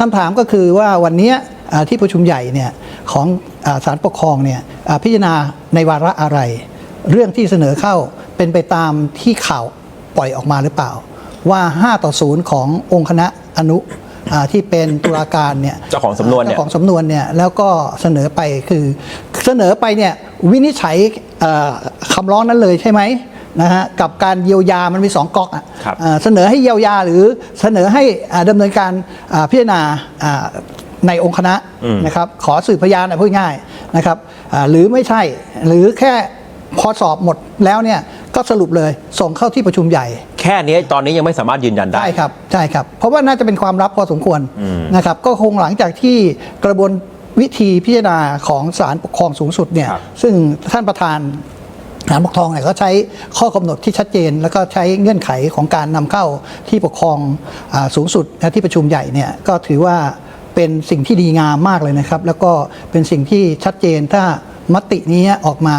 คำถามก็คือว่าวันเนี้ยอ่าที่ประชุมใหญ่เนี่ยของอาศาลปกครองเนี่ยอ่าพิจารณาในวาระอะไร เรื่องที่เสนอเข้าเป็นไปตามที่ข่าวปล่อยออกมาหรือเปล่า ว่า 5 ต่อ 0 ขององค์คณะอนุอ่าที่เป็นตุลาการเนี่ยเจ้าของสำนวนเนี่ยเจ้าของสำนวนเนี่ยแล้วก็เสนอไปคือเสนอไปเนี่ยวินิจฉัยเอ่อคำร้องนั้นเลยใช่ไหม นะฮะกับการเยียวยามันมีสองก๊อกอะครับเอ่อเสนอให้เยียวยาหรือเสนอให้อ่าดำเนินการอ่าพิจารณาอ่าในองค์คณะนะครับขอสืบพยานอะพูดง่ายนะครับอ่าหรือไม่ใช่หรือแค่พอสอบหมดแล้วเนี่ยก็สรุปเลยส่งเข้าที่ประชุมใหญ่ แค่นี้ตอนนี้ยังไม่สามารถยืนยันได้ ใช่ครับใช่ครับ เพราะว่าน่าจะเป็นความลับพอสมควรนะครับก็คงหลังจากที่กระบวนวิธีพิจารณาของศาลปกครองสูงสุดเนี่ยครับซึ่งท่านประธาน ศาลปกครองเนี่ยก็ใช้ข้อกำหนดที่ชัดเจน แล้วก็ใช้เงื่อนไขของการนำเข้าที่ปกครองอาสูงสุดนะที่ประชุมใหญ่เนี่ยก็ถือว่าเป็นสิ่งที่ดีงามมากเลยนะครับ แล้วก็เป็นสิ่งที่ชัดเจนถ้ามตินี้ออกมา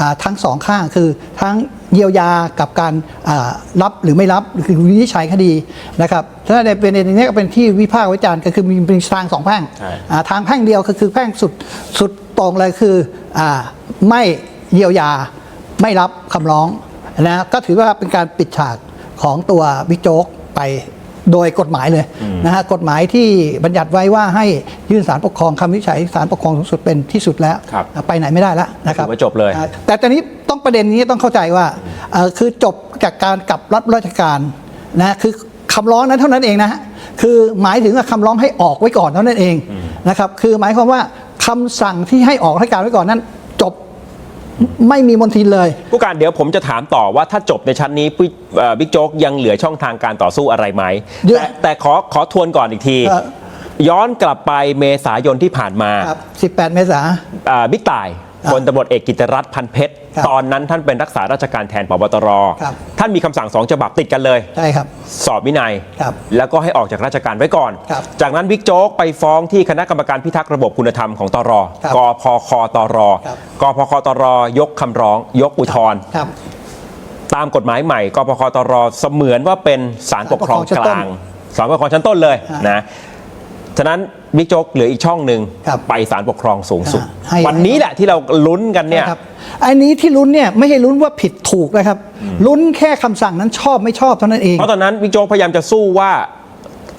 อ่าทั้งสองข้างคือทั้งเยียวยากับการอ่ารับหรือไม่รับคือวินิจฉัยคดีนะครับถ้าในประเด็นนี้ก็เป็นที่วิพากษ์วิจารณ์ก็คือมีเป็นทางสองแพ่งใช่อ่าทางแพ่งเดียวก็คือแพ่งสุดสุดตรงเลยคืออาไม่เยียวยา ไม่รับคำร้องนะก็ถือว่าเป็นการปิดฉากของตัวบิ๊กโจ๊กไปโดยกฎหมายเลยนะฮะกฎหมายที่บัญญัติไว้ว่าให้ยื่นสารปกครองคำวินิจฉัยสารปกครองสูงสุดเป็นที่สุดแล้วครับไปไหนไม่ได้แล้วนะครับถือว่าจบเลยอ่าแต่ตอนนี้ต้องประเด็นนี้ต้องเข้าใจว่าเอ่อคือจบจากการกลับรับราชการนะคือคำร้องนั้นเท่านั้นเองนะฮะคือหมายถึงว่าคำร้องให้ออกไว้ก่อนเท่านั้นเองนะครับคือหมายความว่าคำสั่งที่ให้ออกราชการไว้ก่อนนั้นจบ ไม่มีมนทินเลย ผู้การเดี๋ยวผมจะถามต่อว่าถ้าจบในชั้นนี้พี่เอ่อบิ๊กโจ๊กยังเหลือช่องทางการต่อสู้อะไรไหมเยอะแต่แต่ขอขอทวนก่อนอีกทีเอ่อย้อนกลับไปเมษายนที่ผ่านมาครับ18 เมษาอ่าบิ๊กต่ายครับ พลตำรวจเอกกิตรัตน์พันเพชร ครับตอนนั้นท่านเป็นรักษาราชการแทนปบตร ครับ ท่านมีคำสั่งสองฉบับติดกันเลย ใช่ครับ สอบวินัย ครับแล้วก็ให้ออกจากราชการไว้ก่อน ครับจากนั้นบิ๊กโจ๊กไปฟ้องที่คณะกรรมการพิทักษ์ระบบคุณธรรมของตรครับกพคตรครับ กพคตรยกคำร้อง ยกอุทธรณ์ครับ ตามกฎหมายใหม่กพคตรเสมือนว่าเป็นศาลปกครองศาลปกครองชั้นกต้นลางศาลปกครองชั้นต้นเลยฮะ นะ ฉะนั้นบิ๊กโจ๊กเหลืออีกช่องหนึ่งครับไปศาลปกครองสูงสุดฮะให้ วันนี้แหละที่เราลุ้นกันเนี่ย นะครับอันนี้ที่ลุ้นเนี่ยไม่ใช่ลุ้นว่าผิดถูกนะครับ ลุ้นแค่คำสั่งนั้นชอบไม่ชอบเท่านั้นเอง เพราะตอนนั้นบิ๊กโจ๊กพยายามจะสู้ว่า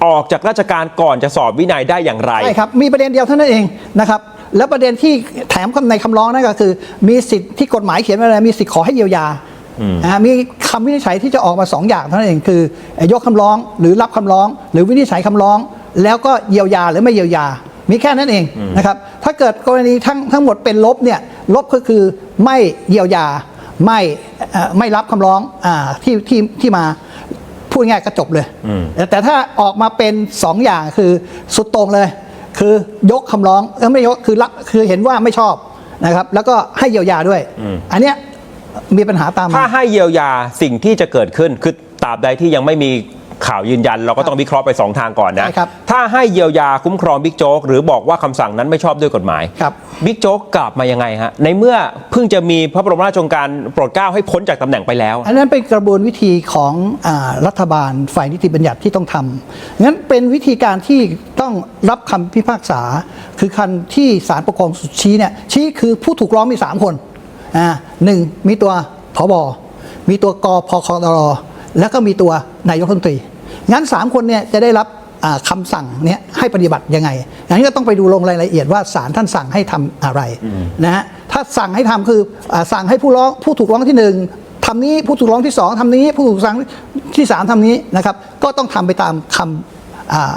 ออกจากราชการก่อนจะสอบวินัยได้อย่างไร ใช่ครับ มีประเด็นเดียวเท่านั้นเองนะครับ แล้วประเด็นที่แถมคำในคำร้องนั่นก็คือ มีสิทธิ์ที่กฎหมายเขียนไว้เลยมีสิทธิ์ขอให้เยียวยานะฮะมีคำวินิจฉัยที่จะออกมาสองอย่างเท่านั้นเองคือ ยกคำร้องหรือรับคำร้อง หรือวินิจฉัยคำร้อง แล้วก็เยียวยาหรือไม่เยียวยา มีแค่นั้นเองนะครับ ถ้าเกิดกรณีทั้งทั้งหมดเป็นลบเนี่ยลบก็คือไม่เยียวยาไม่เอ่อไม่รับคำร้องอาที่ที่ที่มาพูดง่ายๆก็จบเลยแต่แต่ถ้าออกมาเป็นสองอย่างคือสุดโตรงเลย คือยกคำร้องเออไม่ยกคือรับคือเห็นว่าไม่ชอบนะครับ แล้วก็ให้เยียวยาด้วย อันเนี้ยมีปัญหาตามมาถ้าให้เยียวยาสิ่งที่จะเกิดขึ้นคือตราบใดที่ยังไม่มี ข่าวยืนยันเราก็ต้องวิเคราะห์ไปสองทางก่อนนะใช่ครับถ้าให้เยียวยาคุ้มครองบิ๊กโจ๊กหรือบอกว่าคำสั่งนั้นไม่ชอบด้วยกฎหมายครับบิ๊กโจ๊กกลับมายังไงฮะ ในเมื่อเพิ่งจะมีพระบรมราชโองการโปรดเกล้าให้พ้นจากตำแหน่งไปแล้ว อันนั้นเป็นกระบวนวิธีของอารัฐบาลฝ่ายนิติบัญญัติที่ต้องทำงั้นเป็นวิธีการที่ต้องรับคำพิพากษา คือคันที่ศาลปกครองสูงสุดชี้เนี่ยชี้คือผู้ถูกร้องมี 3 คนอ่าหนึ่งมีตัวผบมีตัวกพคตร แล้วก็มีตัวนายกรัฐมนตรี งั้น 3 คนเนี่ยจะได้รับอ่าคำสั่งเนี่ยให้ปฏิบัติยังไงอย่างนี้ก็ต้องไปดูลงรายละเอียดว่าศาลท่านสั่งให้ทำอะไรนะฮะ ถ้าสั่งให้ทำคืออาสั่งให้ผู้ร้องผู้ถูกร้องที่หนึ่งทำนี้ผู้ถูกร้องที่สองทำนี้ผู้ถูกสั่งที่สามทำนี้นะครับ ก็ต้องทำไปตามคำอ่า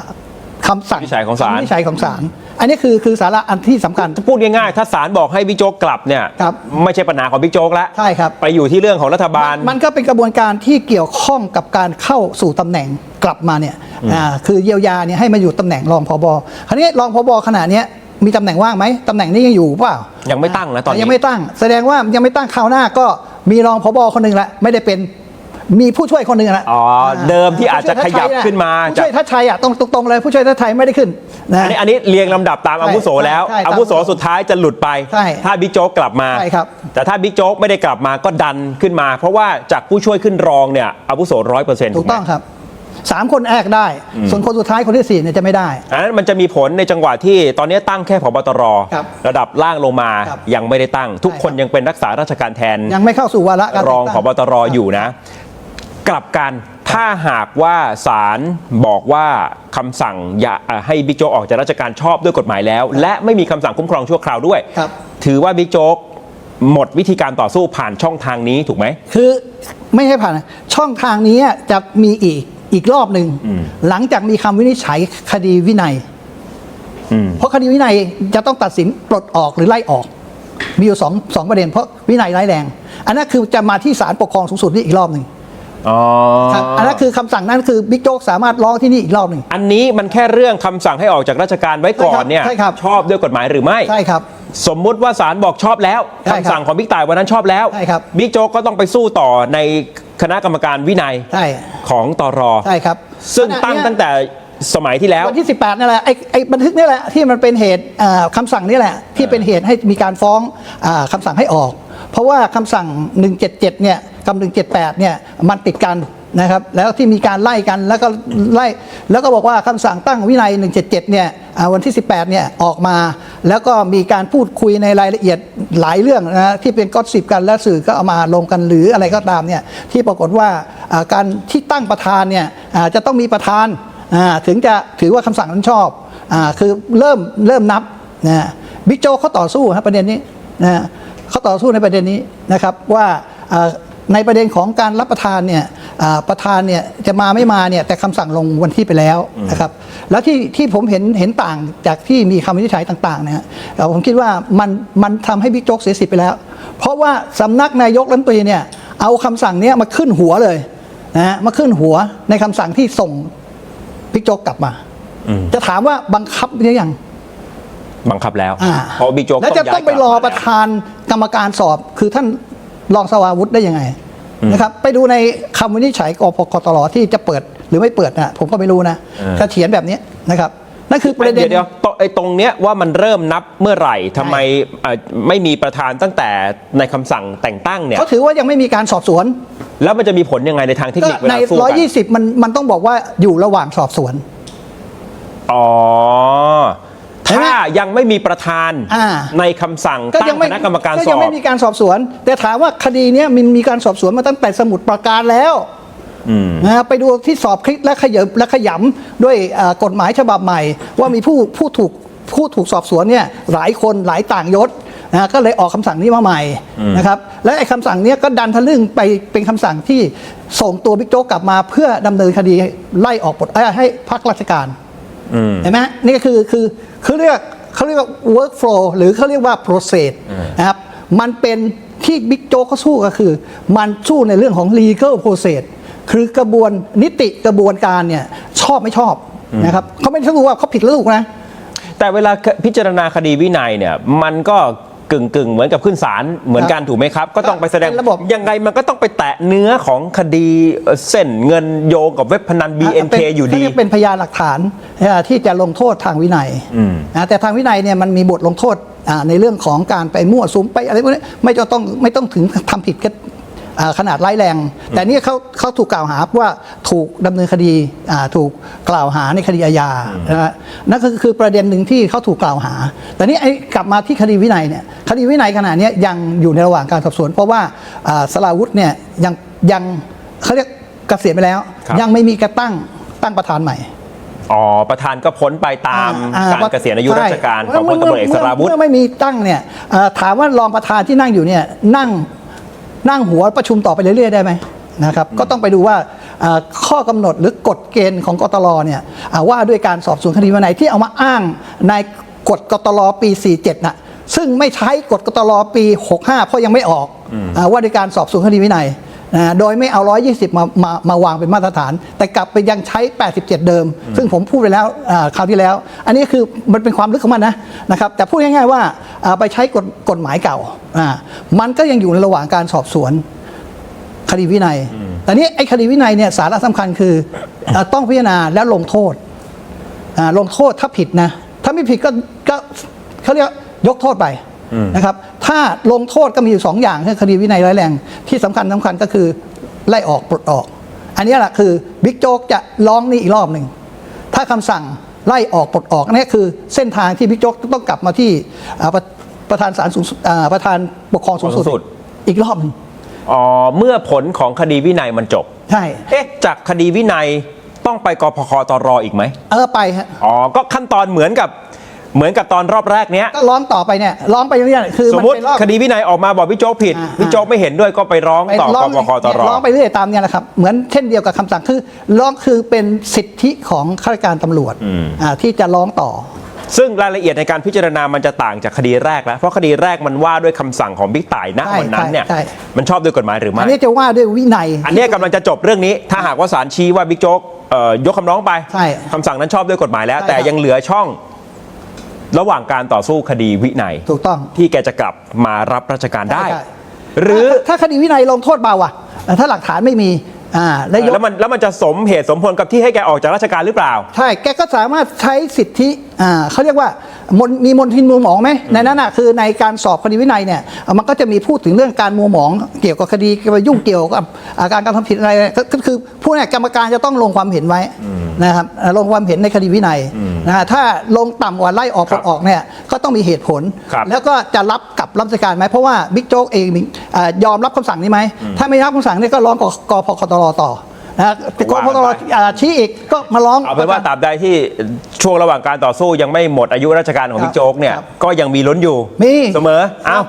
คำสั่งวินิจฉัยของศาล คำวินิจฉัยของศาลอันนี้คือคือสาระอันที่สำคัญ พูดง่ายๆ ถ้าศาลบอกให้บิ๊กโจ๊กกลับเนี่ยครับ ไม่ใช่ปัญหาของบิ๊กโจ๊กแล้วใช่ครับ ไปอยู่ที่เรื่องของรัฐบาล มันก็เป็นกระบวนการที่เกี่ยวข้องกับการเข้าสู่ตำแหน่งกลับมาเนี่ยอ่าคือเยียวยาเนี่ยให้มาอยู่ตำแหน่งรองพบคราวนี้รองพบขณะเนี้ยมีตำแหน่งว่างไหมตำแหน่งนี้ยังอยู่เปล่ายังไม่ตั้งนะตอนนี้ ยังไม่ตั้ง แสดงว่ายังไม่ตั้งคราวหน้าก็มีรองพบคนหนึ่งละไม่ได้เป็น มีผู้ช่วยคนหนึ่งนะอ๋อเดิมที่อาจจะขยับขึ้นมาผู้ช่วยทัชชัยอะตรงตรงๆเลยผู้ช่วยทัชชัยไม่ได้ขึ้นนะอันนี้อันนี้เรียงลำดับตามอาวุโสแล้วใช่ใช่อาวุโสสุดท้ายจะหลุดไปใช่ถ้าบิ๊กโจ๊กกลับมาใช่ครับแต่ถ้าบิ๊กโจ๊กไม่ได้กลับมาก็ดันขึ้นมา เพราะว่าจากผู้ช่วยขึ้นรองเนี่ยอาวุโสร้อยเปอร์เซ็นต์ถูกต้องครับสามคนแอกได้ ส่วนคนสุดท้ายคนที่สี่เนี่ยจะไม่ได้อันนั้นมันจะมีผลในจังหวะที่ตอนนี้ตั้งแค่พบตรครับระดับล่างลงมาครับยังไม่ได้ตั้ง ทุกคนใช่ครับยังเป็นรักษาราชการแทน ยังไม่เข้าสู่วาระการรองแต่พตั้บตรอยู่นะ กลับกันถ้าหากว่าศาลบอกว่าคำสั่งอย่าเอ่อให้บิ๊กโจ๊กออกจากราชการชอบด้วยกฎหมายแล้ว และไม่มีคำสั่งคุ้มครองชั่วคราวด้วย ครับ ถือว่าบิ๊กโจ๊กหมดวิธีการต่อสู้ผ่านช่องทางนี้ถูกไหม คือไม่ให้ผ่านนะช่องทางนี้จะมีอีกอีกรอบหนึ่งหลังจากมีคำวินิจฉัยคดีวินัยอืม เพราะคดีวินัยจะต้องตัดสินปลดออกหรือไล่ออก มีอยู่สองสองประเด็น เพราะวินัยร้ายแรง อันนั้นคือจะมาที่ศาลปกครองสูงสุดนี่อีกรอบหนึ่ง อ๋อครับอันนั้นคือคำสั่งนั้นคือบิ๊กโจ๊กสามารถร้องที่นี่อีกรอบหนึ่ง อันนี้มันแค่เรื่องคำสั่งให้ออกจากราชการไว้ก่อนเนี่ยใช่ครับ ชอบด้วยกฎหมายหรือไม่ ใช่ครับ สมมุติว่าศาลบอกชอบแล้วใช่ครับคำสั่งของบิ๊กต่ายวันนั้นชอบแล้วใช่ครับ บิ๊กโจ๊กก็ต้องไปสู้ต่อในคณะกรรมการวินัยใช่ของตรใช่ครับซึ่งขณะตั้งเนี้ย ตั้งแต่สมัยที่แล้ว วันที่ 18นั่นแหละไอ้ไอ้บันทึกนี่แหละที่มันเป็นเหตุเอ่อคำสั่งนี่แหละที่เป็นเหตุให้มีการฟ้องอาคำสั่งให้ออก เพราะว่าคำสั่ง 177เนี่ย กับ178เนี่ยมันติดกันนะครับแล้วที่มีการไล่กันแล้วก็ไล่แล้วก็บอกว่าคำสั่งตั้งวินัย 177 เนี่ยวันที่ 18 เนี่ยออกมา แล้วก็มีการพูดคุยในรายละเอียดหลายเรื่องนะที่เป็นก็สิบกันแล้วสื่อก็เอามาลงกันหรืออะไรก็ตามเนี่ยที่ปรากฏว่าการที่ตั้งประธานเนี่ยจะต้องมีประธานถึงจะถือว่าคำสั่งนั้นชอบอคือเริ่มเริ่มนับนะบิ๊กโจ๊กเขาต่อสู้ครับประเด็นนี้นะเขาต่อสู้ในประเด็นนี้นะครับว่า ในประเด็นของการรับประทานเนี่ยอ่าประธานเนี่ยจะมาไม่มาเนี่ยแต่คำสั่งลงวันที่ไปแล้วนะครับแล้วที่ที่ผมเห็นเห็นต่างจากที่มีคำวินิจฉัยต่างๆเนี่ยเอ่อผมคิดว่ามันมันทำให้บิ๊กโจ๊กเสียสิทธิ์ไปแล้ว เพราะว่าสำนักนายกรัฐมนตรีเนี่ยเอาคำสั่งเนี้ยมาขึ้นหัวเลยนะฮะมาขึ้นหัวในคำสั่งที่ส่งบิ๊กโจ๊กกลับมา จะถามว่าบังคับหรือยังบังคับแล้วอ่าเพราะบิ๊กโจ๊กแล้วจะต้องไปรอประธานกรรมการสอบคือท่าน รองสวาวุธได้ยังไงนะครับไปดูในคำวินิจฉัยกพกตรที่จะเปิดหรือไม่เปิดนะผมก็ไม่รู้นะถ้าเขียนแบบนี้นะครับนั่นคือประเด็นเดี๋ยวเดี๋ยวตไอ้ตรงเนี้ยว่ามันเริ่มนับเมื่อไหร่ทำไมเอ่อไม่มีประธานตั้งแต่ในคำสั่งแต่งตั้งเนี่ยเขาถือว่ายังไม่มีการสอบสวน แล้วมันจะมีผลยังไงในทางเทคก็นิคเวในลาสู้กัน120มันมันต้องบอกว่าอยู่ระหว่างสอบสวนอ๋อเห็นไหมถ้า ยังไม่มีประธานอ่า ในคำสั่งก็ตั้ยังงไม่คณะกรรมการก็สยัองบไม่มีการสอบสวน แต่ถามว่าคดีเนี้ยมันมีการสอบสวนมาตั้งแต่สมุดปราการแล้วอืม นะฮะไปดูที่สอบคลิกและขยบและขยำด้วยเอ่อกฎหมายฉบับใหม่ ว่ามีผู้ผู้ถูกผู้ถูกสอบสวนเนี่ยหลายคนหลายต่างยศนะก็เลยออกคำสั่งนี้มาใหม่นะครับและไอ้คำสั่งเนี้ยก็ดันทะลึ่งไปเป็นคำสั่งที่ส่งตัวบิ๊กโจ๊กกลับมาเพื่อดำเนินคดีไล่ออกปลดเอ้ยให้พักราชการ อืม เห็นไหมนี่ก็คือคือเขาเรียก เขาเรียกว่า workflow หรือเขาเรียกว่า process นะครับมันเป็นที่บิ๊กโจ๊กเขาสู้ก็คือ มันสู้ในเรื่องของ legal process คือกระบวนนิติกระบวนการเนี่ยชอบไม่ชอบนะครับเขาไม่ได้รู้ว่าเขาผิดหรือถูกนะ แต่เวลาพิจารณาคดีวินัยเนี่ยมันก็ กึ่งกึ่งๆเหมือนกับขึ้นศาลเหมือนกันถูกไหมครับ ก็ต้องไปแสดงเป็นระบบ ยังไงมันก็ต้องไปแตะเนื้อของคดีเอ่อเส้นเงินโยงกับเว็บพนัน BNK เป็นอยู่ดีเขาเรีกเป็นพยานหลักฐานเอ่อที่จะลงโทษทางวินัยนะแต่ทางวินัยเนี่ยมันมีบทลงโทษอ่าในเรื่องของการไปมั่วสุมไปอะไรพวกนี้ไม่จะต้องไม่ต้องถึงทำผิดก็อ่า ขนาดร้ายแรง แต่นี่เขาเขาถูกกล่าวหาว่าถูกดำเนินคดีอ่าถูกกล่าวหาในคดีอาญานะฮะนั่นก็คือประเด็นหนึ่งที่เขาถูกกล่าวหา แต่นี่ไอ้กลับมาที่คดีวินัยเนี่ยคดีวินัยขณะเนี้ยยังอยู่ในระหว่างการสอบสวน เพราะว่าอ่าสลาวุธเนี่ยยังยังเขาเรียกเกษียณไปแล้วครับยังไม่มีการตั้งตั้งประธานใหม่อ๋อประธานก็พ้นไปตามอ่การเกษียณอายุราชการใช่ของพลตำรวจเอกสราวุธเมื่อไม่มีตั้งเนี่ยเอ่อถามว่ารองประธานที่นั่งอยู่เนี่ยนั่ง นั่งหัวประชุมต่อไปเรื่อยๆได้ไหมนะครับก็ต้องไปดูว่าเอ่อข้อกำหนดหรือกฎเกณฑ์ของกตลเนี่ยอ่าว่าด้วยการสอบสวนคดีวันไหนที่เอามาอ้างในกฎกตลปี 47น่ะซึ่งไม่ใช้กฎกตลปี 65 เพราะยังไม่ออกอาว่าด้วยการสอบสวนคดีวินัย นะโดยไม่เอา 120 มามามาวางเป็นมาตรฐาน แต่กลับไปยังใช้ 87 เดิม ซึ่งผมพูดไปแล้วอ่าคราวที่แล้ว อันนี้คือมันเป็นความลึกของมันนะนะครับแต่พูดง่ายๆว่าอ่าไปใช้กฎกฎหมายเก่าอ่ามันก็ยังอยู่ในระหว่างการสอบสวนคดีวินัย แต่นี้ไอ้คดีวินัยเนี่ยสาระสำคัญคือเอ่อต้องพิจารณาแล้วลงโทษอ่าลงโทษถ้าผิดนะ ถ้าไม่ผิดก็ก็เขาเรียกยกโทษไปนะครับ ถ้าลงโทษก็มีอยู่สองอย่างคือคดีวินัยร้ายแรง ที่สำคัญสำคัญก็คือไล่ออกปลดออก อันนี้แหละคือบิ๊กโจ๊กจะร้องนี่อีกรอบหนึ่งถ้าคำสั่งไล่ออกปลดออกนี่คือเส้นทางที่บิ๊กโจ๊กต้องกลับมาที่อ่าประประธานศาลสูงสุดอ่าประธานปกครองสูงสูงสุสุดดอีกรอบหนึ่งอ๋อเมื่อผลของคดีวินัยมันจบใช่เอ๊ะจากคดีวินัยต้องไปกพคตรอีกไหมเออไปฮะอ๋อก็ขั้นตอนเหมือนกับ เหมือนกับตอนรอบแรกเนี้ย ก็ร้องต่อไปเนี่ยร้องไปเรื่อยๆคือสมมตินเป็นรอบ คดีวินัยออกมาบอกพี่โจ๊กผิดอ่า พี่โจ๊กไม่เห็นด้วยก็ไปร้องไปต่อร้กองพคตรเนี่ยร้องไปเรื่อยตามเนี่ยแหละครับ เหมือนเช่นเดียวกับคำสั่งคือร้องคือเป็นสิทธิของข้าราชการตำรวจอ่าที่จะร้องต่อ ซึ่งรายละเอียดในการพิจารณามันจะต่างจากคดีแรกแล้วเพราะคดีแรกมันว่าด้วยคำสั่งของบิ๊กต่ายณใช่วันนั้นเนี่ยใช่ มันชอบด้วยกฎหมายหรืออัไม่นนี้จะว่าด้วยวินัย อันเนี้ยกำลังจะจบเรื่องนี้ ถ้าหากว่าศาลชี้ว่าบิ๊กโจ๊กเอ่อยกคำร้องไปใช่คำสั่งนั้นชอบด้วยกฎหมายแล้ว ใช่แต่ครับยังเหลือช่อง ระหว่างการต่อสู้คดีวินัยถูกต้อง ที่แกจะกลับมารับราชการได้ ใช่ หรือถ้าถ้าคดีวินัยลงโทษเบาอะถ้าหลักฐานไม่มีอ่าแล้วยก แล้วมันแล้วมันจะสมเหตุสมผลกับที่ให้แกออกจากราชการหรือเปล่า ใช่ แกก็สามารถใช้สิทธิ อ่าเขาเรียกว่า มนมีมนทินมัวหมองไหมในนั้นน่ะคือในการสอบคดีวินัยเนี่ยเอ่อมันก็จะมีพูดถึงเรื่องการมัวหมองเกี่ยวกับคดีไปยุ่งเกี่ยวกับอาการการทำผิดอะไรก็ก็คือผู้เนี่ยกรรมการจะต้องลงความเห็นไว้นะครับเอ่อลงความเห็นในคดีวินัยนะฮะถ้าลงต่ำกว่าไล่ออกปลดออกเนี่ยก็ต้องมีเหตุผลครับแล้วก็จะรับกับรับราชการไหมเพราะว่าบิ๊กโจ๊กเองอ่ายอมรับคำสั่งนี้ไหมถ้าไม่รับคำสั่งเนี่ยก็ร้องกกพคตรต่อ นะฮะกพคตรอ่าชี้อีกก็มาร้องเอาเป็นว่าตราบใดที่ช่วงระหว่างการต่อสู้ยังไม่หมดอายุราชการของบิ๊กโจ๊กเนี่ยครับก็ยังมีลุ้นอยู่มี เสมอ เอ้า